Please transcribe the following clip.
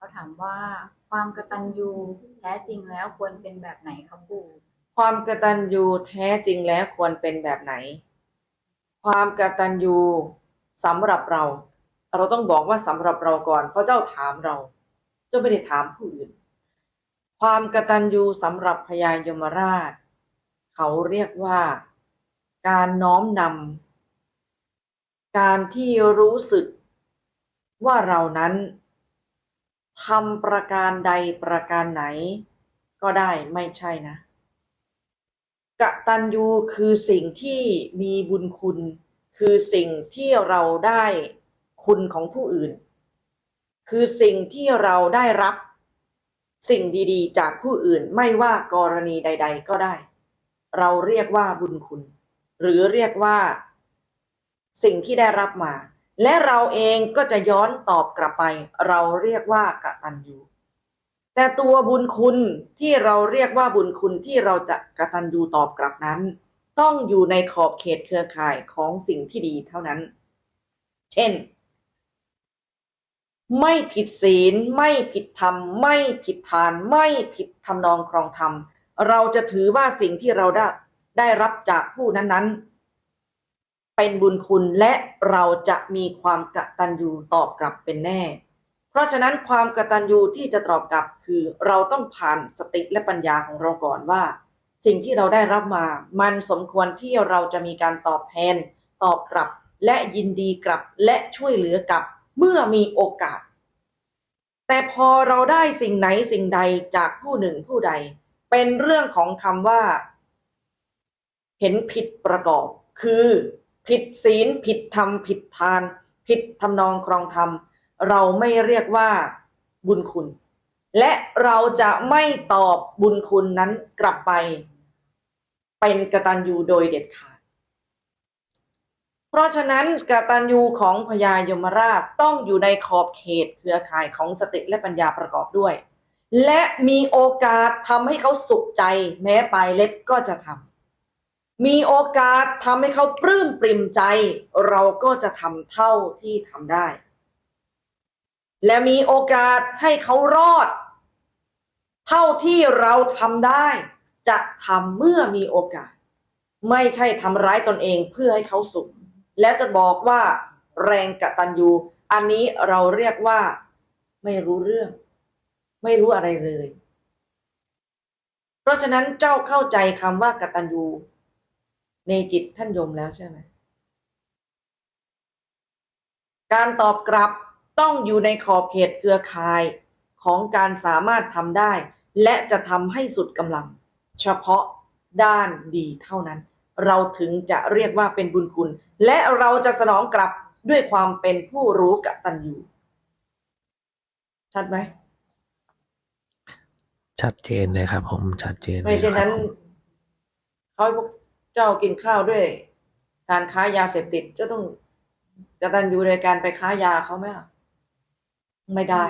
เขาถามว่าความกตัญญูแท้จริงแล้วควรเป็นแบบไหนครับปู่ความกตัญญูแท้จริงแล้วควรเป็นแบบไหน ความกตัญญูสำหรับเรา เราต้องบอกว่าสำหรับเราก่อน เพราะเจ้าถามเรา เจ้าไม่ได้ถามผู้อื่น ความกตัญญูสำหรับพญายมราช เขาเรียกว่า การน้อมนำการที่รู้สึกว่าเรานั้น ทำประการใดประการไหน ก็ได้ไม่ใช่นะ กะตัญญูคือสิ่งที่มีบุญคุณ คือสิ่งที่เราได้คุณของผู้อื่น คือสิ่งที่เราได้รับ สิ่งดีๆ จากผู้อื่นไม่ว่ากรณีใด ๆ ก็ได้ เราเรียกว่าบุญคุณ หรือเรียกว่า สิ่งที่ได้รับมา และเราเองก็จะย้อนตอบกลับไป เราเรียกว่ากตัญญูแต่ตัวบุญคุณที่เราเรียกว่าบุญคุณที่เราจะกตัญญูตอบกลับนั้น ต้องอยู่ในขอบเขตเครือข่ายของสิ่งที่ดีเท่านั้น เช่น ไม่ผิดศีล ไม่ผิดธรรม ไม่ผิดทาน ไม่ผิดทำนองครองธรรม เราจะถือว่าสิ่งที่เราได้ได้รับจากผู้นั้นๆ เป็นบุญคุณและเราจะมีความกตัญญูตอบกลับเป็นแน่ เพราะฉะนั้นความกตัญญูที่จะตอบกลับคือเราต้องผ่านสติและปัญญาของเราก่อนว่า สิ่งที่เราได้รับมา มันสมควรที่เราจะมีการตอบแทน ตอบกลับ และยินดีกลับและช่วยเหลือกลับเมื่อมีโอกาส แต่พอเราได้สิ่งไหนสิ่งใดจากผู้หนึ่งผู้ใด เป็นเรื่องของคำว่า เห็นผิดประกอบคือ ผิดศีลผิดธรรมผิดทาน ผิดทำนองครองธรรม เราไม่เรียกว่าบุญคุณ และเราจะไม่ตอบบุญคุณนั้นกลับไป เป็นกตัญญูโดยเด็ดขาด เพราะฉะนั้นกตัญญูของพญายมราชต้องอยู่ในขอบเขตเครือข่ายของสติและปัญญาประกอบด้วย และมีโอกาสทำให้เขาสุขใจ แม้ปลายเล็บก็จะทำ มีโอกาสทำให้เขาปลื้มปริ่มใจ เราก็จะทำเท่าที่ทำได้ และมีโอกาสให้เขารอด เท่าที่เราทำได้ จะทำเมื่อมีโอกาส ไม่ใช่ทำร้ายตนเองเพื่อให้เขาสุข แล้วจะบอกว่าแรงกะตัญญูอันนี้เราเรียกว่า ไม่รู้เรื่อง ไม่รู้อะไรเลย เพราะฉะนั้นเจ้าเข้าใจคำว่ากตัญญู ในจิตท่านโยมแล้วใช่ไหมการตอบกลับต้องอยู่ในขอบเขตเครือข่ายของการสามารถทำได้ และจะทำให้สุดกำลัง เฉพาะด้านดีเท่านั้น เราถึงจะเรียกว่าเป็นบุญคุณ และเราจะสนองกลับด้วยความเป็นผู้รู้กตัญญูชัดไหมชัดเจนเลยครับผมชัดเจนเลยไม่เช่นนั้นครับผมเขาให้พวก เจ้ากินข้าวด้วยการค้ายาเสพติดเจะต้องจะตันอยู่ในการไปค้ายาเขาไหมอะ ไม่ได้